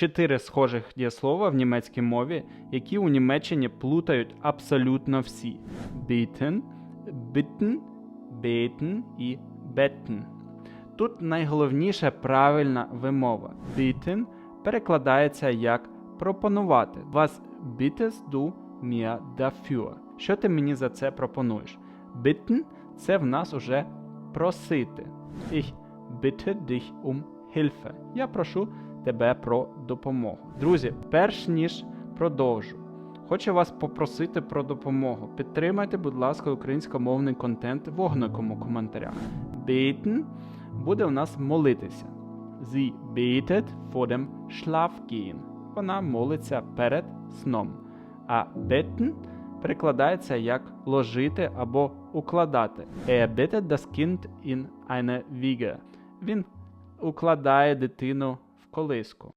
чотири схожих дієслова в німецькій мові, які у Німеччині плутають абсолютно всі: bitten, bitten, beten і betten. Тут найголовніше правильна вимова. Bitten перекладається як пропонувати. Was bittest du mir dafür? Що ти мені за це пропонуєш? Bitten – це в нас уже просити. Ich bitte dich um Hilfe. Я прошу тебе про допомогу. Друзі, перш ніж продовжу, хочу вас попросити про допомогу. Підтримайте, будь ласка, українськомовний контент вогником у коментарях. Beten буде у нас молитися. Sie betet vor dem Schlafgehen. Вона молиться перед сном. А betten перекладається як ложити або укладати. Er bettet das Kind in eine Wiege. Він укладає дитину колиску.